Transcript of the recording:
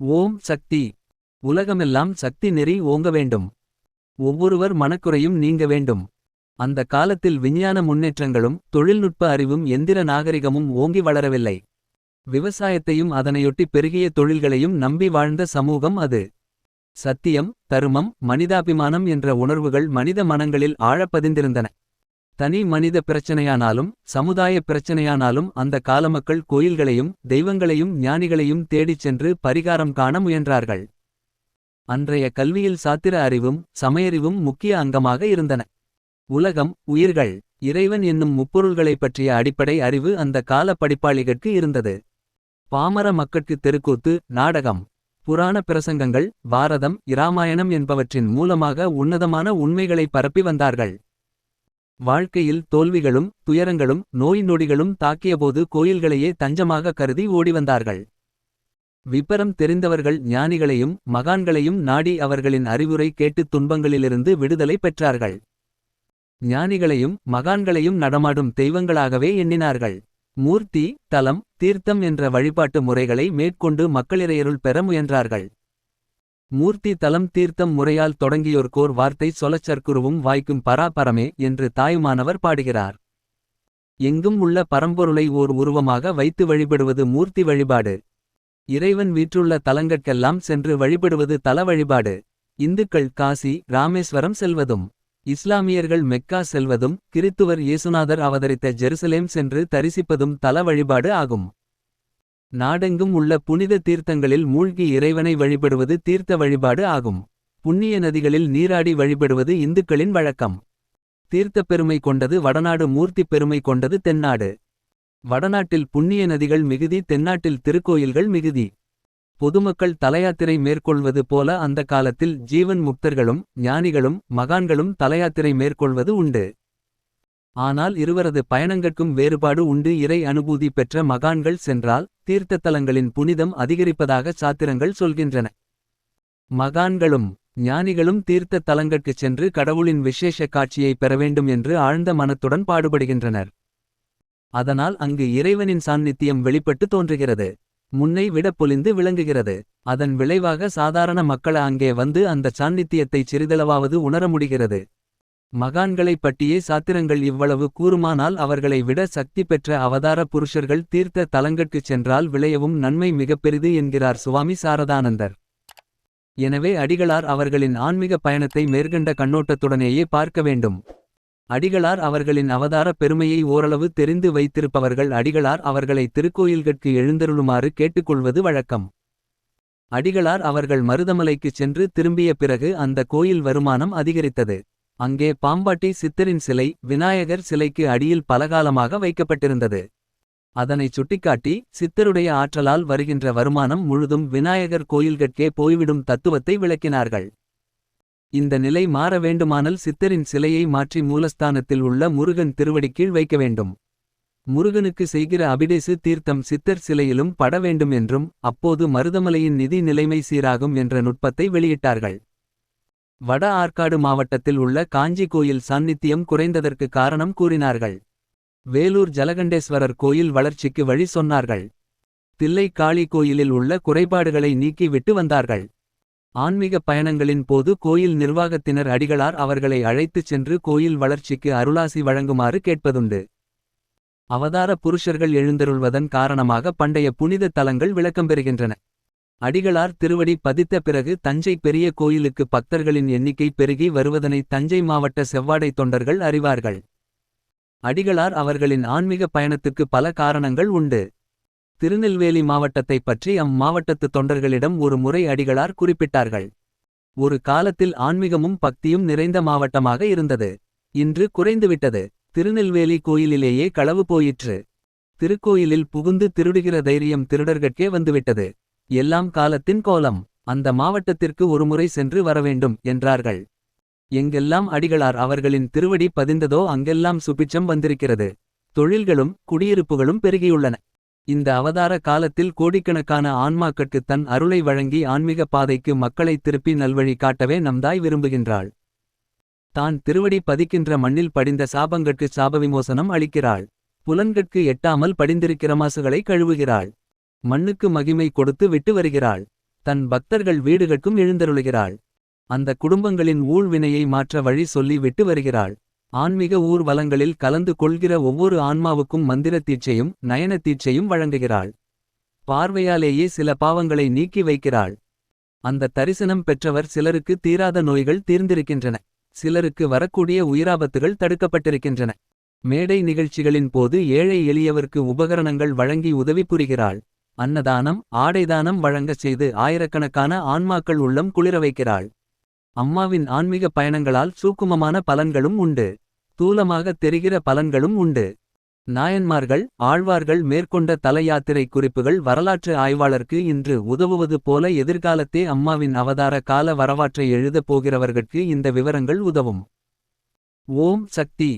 ஓம் சக்தி. உலகமெல்லாம் சக்தி நெறி ஓங்க வேண்டும். ஒவ்வொருவர் மனக்குறையும் நீங்க வேண்டும். அந்த காலத்தில் விஞ்ஞான முன்னேற்றங்களும் தொழில்நுட்ப அறிவும் எந்திர நாகரிகமும் ஓங்கி வளரவில்லை. விவசாயத்தையும் அதனையொட்டி பெருகிய தொழில்களையும் நம்பி வாழ்ந்த சமூகம் அது. சத்தியம் தருமம் மனிதாபிமானம் என்ற உணர்வுகள் மனித மனங்களில் ஆழப்பதிந்திருந்தன. தனி மனித பிரச்சனையானாலும் சமுதாய பிரச்சனையானாலும் அந்த காலமக்கள் கோயில்களையும் தெய்வங்களையும் ஞானிகளையும் தேடிச் சென்று பரிகாரம் காண முயன்றார்கள். அன்றைய கல்வியில் சாத்திர அறிவும் சமையறிவும் முக்கிய அங்கமாக இருந்தன. உலகம் உயிர்கள் இறைவன் என்னும் முப்பொருள்களைப் பற்றிய அடிப்படை அறிவு அந்த கால படிப்பாளிகட்கு இருந்தது. பாமர மக்கட்கு தெருக்கூத்து நாடகம் புராண பிரசங்கங்கள் பாரதம் இராமாயணம் என்பவற்றின் மூலமாக உன்னதமான உண்மைகளை பரப்பி வந்தார்கள். வாழ்க்கையில் தோல்விகளும் துயரங்களும் நோய் நொடிகளும் தாக்கியபோது கோயில்களையே தஞ்சமாக கருதி ஓடிவந்தார்கள். விபரம் தெரிந்தவர்கள் ஞானிகளையும் மகான்களையும் நாடி அவர்களின் அறிவுரை கேட்டுத் துன்பங்களிலிருந்து விடுதலை பெற்றார்கள். ஞானிகளையும் மகான்களையும் நடமாடும் தெய்வங்களாகவே எண்ணினார்கள். மூர்த்தி தலம் தீர்த்தம் என்ற வழிபாட்டு முறைகளை மேற்கொண்டு மக்களிடையருள் பெற முயன்றார்கள். மூர்த்தி தலம் தீர்த்தம் முறையால் தொடங்கியோர்கோர் வார்த்தை சொலச்சற்குருவும் வாய்க்கும் பராபரமே என்று தாயுமானவர் பாடுகிறார். எங்கும் உள்ள பரம்பொருளை ஓர் உருவமாக வைத்து வழிபடுவது மூர்த்தி வழிபாடு. இறைவன் வீற்றுள்ள தலங்கட்கெல்லாம் சென்று வழிபடுவது தல வழிபாடு. இந்துக்கள் காசி ராமேஸ்வரம் செல்வதும். இஸ்லாமியர்கள் மெக்கா செல்வதும். கிறித்துவர் இயேசுநாதர் அவதரித்த ஜெருசலேம் சென்று தரிசிப்பதும் தல வழிபாடு ஆகும். நாடெங்கும் உள்ள புனித தீர்த்தங்களில் மூழ்கி இறைவனை வழிபடுவது தீர்த்த வழிபாடு ஆகும். புண்ணிய நதிகளில் நீராடி வழிபடுவது இந்துக்களின் வழக்கம். தீர்த்தப் பெருமை கொண்டது வடநாடு மூர்த்திப் பெருமை கொண்டது தென்னாடு. வடநாட்டில் புண்ணிய நதிகள் மிகுதி தென்னாட்டில் திருக்கோயில்கள் மிகுதி. பொதுமக்கள் தலையாத்திரை மேற்கொள்வது போல அந்த காலத்தில் ஜீவன் முக்தர்களும் ஞானிகளும் மகான்களும் தலையாத்திரை மேற்கொள்வது உண்டு. ஆனால் இருவரது பயணங்கட்கும் வேறுபாடு உண்டு. இறை அனுபூதி பெற்ற மகான்கள் சென்றால் தீர்த்தத்தலங்களின் புனிதம் அதிகரிப்பதாக சாத்திரங்கள் சொல்கின்றன. மகான்களும் ஞானிகளும் தீர்த்த தலங்கட்குச் சென்று கடவுளின் விசேஷ காட்சியை பெற வேண்டும் என்று ஆழ்ந்த மனத்துடன் பாடுபடுகின்றனர். அதனால் அங்கு இறைவனின் சாநித்தியம் வெளிப்பட்டு தோன்றுகிறது. முன்னை விட பொலிந்து விளங்குகிறது. அதன் விளைவாக சாதாரண மக்கள அங்கே வந்து அந்த சாநித்தியத்தை சிறிதளவாவது உணர முடிகிறது. மகான்களைப் பற்றியே சாத்திரங்கள் இவ்வளவு கூறுமானால் அவர்களை விட சக்தி பெற்ற அவதார புருஷர்கள் தீர்த்த தலங்கட்குச் சென்றால் விளையவும் நன்மை மிகப்பெரிது என்கிறார் சுவாமி சாரதானந்தர். எனவே அடிகளார் அவர்களின் ஆன்மீக பயணத்தை மேற்கண்ட கண்ணோட்டத்துடனேயே பார்க்க வேண்டும். அடிகளார் அவர்களின் அவதார பெருமையை ஓரளவு தெரிந்து வைத்திருப்பவர்கள் அடிகளார் அவர்களை திருக்கோயில்கட்கு எழுந்தருளுமாறு கேட்டுக்கொள்வது வழக்கம். அடிகளார் அவர்கள் மருதமலைக்குச் சென்று திரும்பிய பிறகு அந்த கோயில் வருமானம் அதிகரித்தது. அங்கே பாம்பாட்டி சித்தரின் சிலை விநாயகர் சிலைக்கு அடியில் பலகாலமாக வைக்கப்பட்டிருந்தது. அதனைச் சுட்டிக்காட்டி சித்தருடைய ஆற்றலால் வருகின்ற வருமானம் முழுதும் விநாயகர் கோயில்கட்கே போய்விடும் தத்துவத்தை விளக்கினார்கள். இந்த நிலை மாற வேண்டுமானால் சித்தரின் சிலையை மாற்றி மூலஸ்தானத்தில் உள்ள முருகன் திருவடிக்கீழ் வைக்க வேண்டும். முருகனுக்கு செய்கிற அபிடேசு தீர்த்தம் சித்தர் சிலையிலும் பட வேண்டும் என்றும் அப்போது மருதமலையின் நிதி நிலைமை சீராகும் என்ற நுட்பத்தை வெளியிட்டார்கள். வட ஆற்காடு மாவட்டத்தில் உள்ள காஞ்சி கோயில் சாநித்தியம் குறைந்ததற்கு காரணம் கூறினார்கள். வேலூர் ஜலகண்டேஸ்வரர் கோயில் வளர்ச்சிக்கு வழி சொன்னார்கள். தில்லை காளி கோயிலில் உள்ள குறைபாடுகளை நீக்கி விட்டு வந்தார்கள். ஆன்மீக பயணங்களின் போது கோயில் நிர்வாகத்தினர் அடிகளார் அவர்களை அழைத்துச் சென்று கோயில் வளர்ச்சிக்கு அருளாசி வழங்குமாறு கேட்பதுண்டு. அவதார புருஷர்கள் எழுந்தருள்வதன் காரணமாக பண்டைய புனித தலங்கள் விளக்கம் பெறுகின்றன. அடிகளார் திருவடி பதித்த பிறகு தஞ்சை பெரிய கோயிலுக்கு பக்தர்களின் எண்ணிக்கை பெருகி வருவதனை தஞ்சை மாவட்ட செவ்வாடை தொண்டர்கள் அறிவார்கள். அடிகளார் அவர்களின் ஆன்மீக பயணத்துக்கு பல காரணங்கள் உண்டு. திருநெல்வேலி மாவட்டத்தைப் பற்றி அம்மாவட்டத்து தொண்டர்களிடம் ஒரு முறை அடிகளார் குறிப்பிட்டார்கள். ஒரு காலத்தில் ஆன்மீகமும் பக்தியும் நிறைந்த மாவட்டமாக இருந்தது. இன்று குறைந்துவிட்டது. திருநெல்வேலி கோயிலிலேயே களவு போயிற்று. திருக்கோயிலில் புகுந்து திருடுகிற தைரியம் திருடர்கட்கே வந்துவிட்டது. எல்லாம் காலத்தின் கோலம். அந்த மாவட்டத்திற்கு ஒருமுறை சென்று வரவேண்டும் என்றார்கள். எங்கெல்லாம் அடிகளார் அவர்களின் திருவடி பதிந்ததோ அங்கெல்லாம் சுபிச்சம் வந்திருக்கிறது. தொழில்களும் குடியிருப்புகளும் பெருகியுள்ளன. இந்த அவதார காலத்தில் கோடிக்கணக்கான ஆன்மாக்கட்கு தன் அருளை வழங்கி ஆன்மீக பாதைக்கு மக்களை திருப்பி நல்வழி காட்டவே நம்தாய் விரும்புகின்றாள். தான் திருவடி பதிக்கின்ற மண்ணில் படிந்த சாபங்கட்கு சாபவிமோசனம் அளிக்கிறாள். புலன்கட்கு எட்டாமல் படிந்திருக்கிற மாசுகளை கழுவுகிறாள். மண்ணுக்கு மகிமை கொடுத்து விட்டு வருகிறாள். தன் பக்தர்கள் வீடுகட்கும் எழுந்தருளுகிறாள். அந்த குடும்பங்களின் ஊழ்வினையை மாற்ற வழி சொல்லி விட்டு வருகிறாள். ஆன்மீக ஊர்வலங்களில் கலந்து கொள்கிற ஒவ்வொரு ஆன்மாவுக்கும் மந்திர தீட்சையும் நயன தீட்சையும் வழங்குகிறாள். பார்வையாலேயே சில பாவங்களை நீக்கி வைக்கிறாள். அந்த தரிசனம் பெற்றவர் சிலருக்கு தீராத நோய்கள் தீர்ந்திருக்கின்றன. சிலருக்கு வரக்கூடிய உயிராபத்துகள் தடுக்கப்பட்டிருக்கின்றன. மேடை நிகழ்ச்சிகளின் போது ஏழை எளியவர்க்கு உபகரணங்கள் வழங்கி உதவி புரிகிறாள். அன்னதானம் ஆடைதானம் வழங்கச் செய்து ஆயிரக்கணக்கான ஆன்மாக்கள் உள்ளம் குளிர வைக்கிறாள். அம்மாவின் ஆன்மீக பயணங்களால் சூக்குமமான பலன்களும் உண்டு. தூலமாகத் தெரிகிற பலன்களும் உண்டு. நாயன்மார்கள் ஆழ்வார்கள் மேற்கொண்ட தல யாத்திரை குறிப்புகள் வரலாற்று ஆய்வாளர்க்கு இன்று உதவுவது போல எதிர்காலத்தே அம்மாவின் அவதார கால வரவாற்றை எழுதப் போகிறவர்கட்கு இந்த விவரங்கள் உதவும். ஓம் சக்தி!